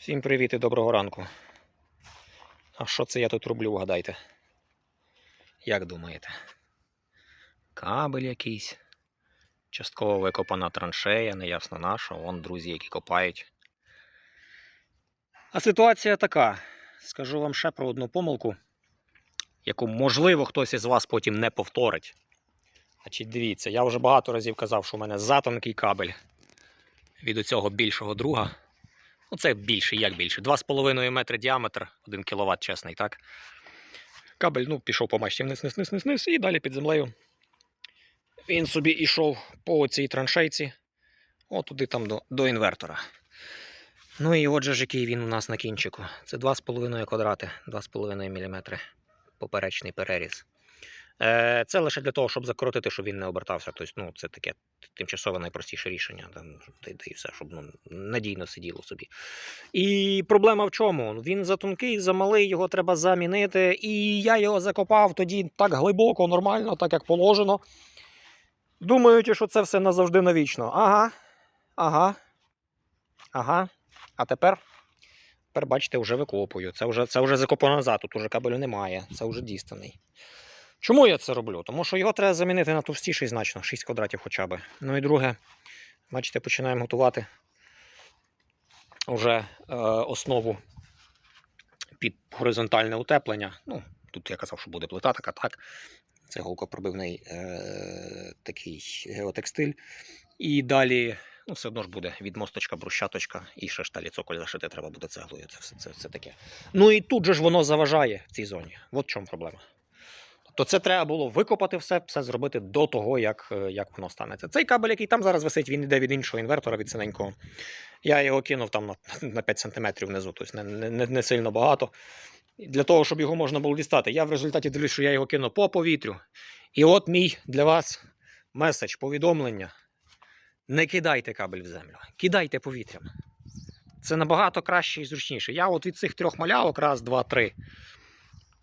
Всім привіт і доброго ранку. А що це я тут роблю, вгадайте? Як думаєте? Кабель якийсь. Частково викопана траншея, неясно на що. Вон друзі, які копають. А ситуація така. Скажу вам ще про одну помилку, яку, можливо, хтось із вас потім не повторить. Значить, дивіться, я вже багато разів казав, що у мене затонкий кабель від оцього більшого друга. Ну, це більше, як більше. 2,5 метри діаметр, 1 кВт чесний, так? Кабель ну, пішов по мачті вниз, вниз, вниз, вниз, вниз, і далі під землею. Він собі йшов по цій траншейці, от туди там до, до інвертора. Ну і отже ж, який він у нас на кінчику. Це 2,5 квадрати, 2,5 мм поперечний переріз. Е, Це лише для того, щоб закоротити, щоб він не обертався. Тобто, ну, це таке тимчасове найпростіше рішення. Там, та, й- все, щоб ну, надійно сиділо собі. І проблема в чому? Він затонкий, замалий, його треба замінити. І я його закопав тоді так глибоко, нормально, так як положено. Думаючи, що це все назавжди навічно. Ага. Ага. Ага. А тепер. Тепер, бачите, вже викопую. Це вже, це вже закопано назад, тут уже кабелю немає. Це вже дістаний. Чому я це роблю? Тому що його треба замінити на товстіший значно, 6 квадратів хоча б. Ну і друге, бачите, починаємо готувати вже е, основу під горизонтальне утеплення. Ну, тут я казав, що буде плита така, так. Це голкопробивний е, такий геотекстиль. І далі, ну, все одно ж буде відмосточка, брусчаточка і ще ж далі цоколь зашити треба буде цеглою. Це все це, це таке. Ну і тут же ж воно заважає в цій зоні. От в чому проблема. Тобто це треба було викопати все, все зробити до того, як, е, як воно станеться. Цей кабель, який там зараз висить, він йде від іншого інвертора, від синенького. Я його кинув там на, на 5 см внизу, тобто не, не, не сильно багато. Для того, щоб його можна було дістати. Я в результаті дивлюсь, що я його кинув по повітрю. І от мій для вас меседж, повідомлення. Не кидайте кабель в землю, кидайте повітрям. Це набагато краще і зручніше. Я от від цих трьох малявок, раз, два, три.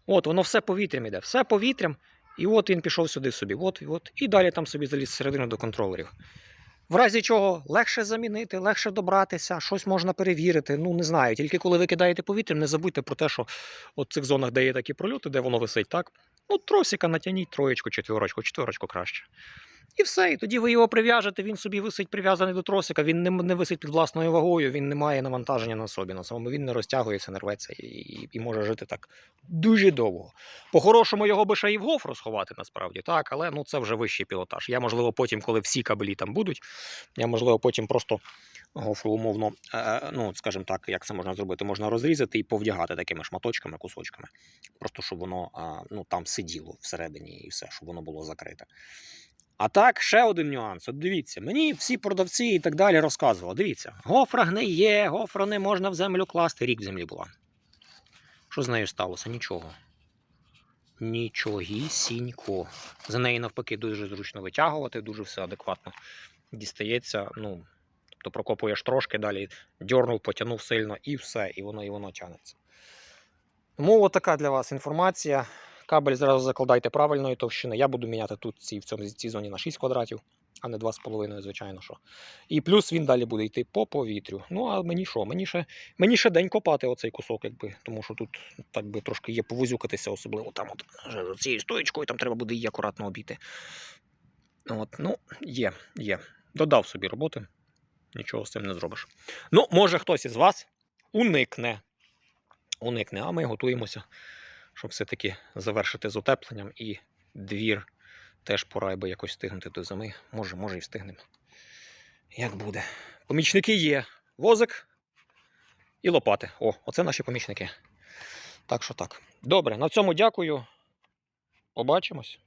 От, воно все повітрям іде, все повітрям. І от він пішов сюди собі. От, от. І далі там собі заліз середину до контролерів. В разі чого легше замінити, легше добратися, щось можна перевірити. Ну, не знаю. Тільки коли ви кидаєте повітрям, не забудьте про те, що от в цих зонах, де є такі прольоти, де воно висить, так? Ну, тросика натягніть троєчку, четверочку, четверочку краще. І все. І тоді ви його прив'яжете, він собі висить прив'язаний до тросика, він не, не висить під власною вагою, він не має навантаження на собі. На самому він не розтягується, не рветься і, і, і може жити так дуже довго. По-хорошому його би ще і в гофру сховати насправді, так, але ну це вже вищий пілотаж. Я, можливо, потім, коли всі кабелі там будуть, я, можливо, потім просто гофру умовно, е, ну, скажімо так, як це можна зробити, можна розрізати і повдягати такими шматочками, кусочками. Просто щоб воно а, ну, там сиділо всередині і все, щоб воно було закрите. А так, ще один нюанс. От дивіться, мені всі продавці і так далі розказували. Дивіться, гофра гниє, гофра не можна в землю класти. Рік в землі була. Що з нею сталося? Нічого. Нічогісінько. За неї навпаки дуже зручно витягувати, дуже все адекватно дістається. Ну, тобто прокопуєш трошки, далі дьорнув, потягнув сильно і все, і воно і воно тягнеться. Тому от така для вас інформація. Кабель зразу закладайте правильної товщини. Я буду міняти тут ці, в цьому, цій зоні на 6 квадратів, а не 2,5, звичайно. що. І плюс він далі буде йти по повітрю. Ну, а мені що? Мені ще, мені ще день копати оцей кусок, якби, тому що тут так би трошки є повозюкатися, особливо там от, цією стоєчкою, там треба буде її акуратно обійти. От, ну, є, є. Додав собі роботи, нічого з цим не зробиш. Ну, може хтось із вас уникне. Уникне, а ми готуємося, щоб все-таки завершити з утепленням і двір теж пора би якось встигнути до зими. Може, може і встигнемо. Як буде. Помічники є. Возик і лопати. О, оце наші помічники. Так що так. Добре, на цьому дякую. Побачимось.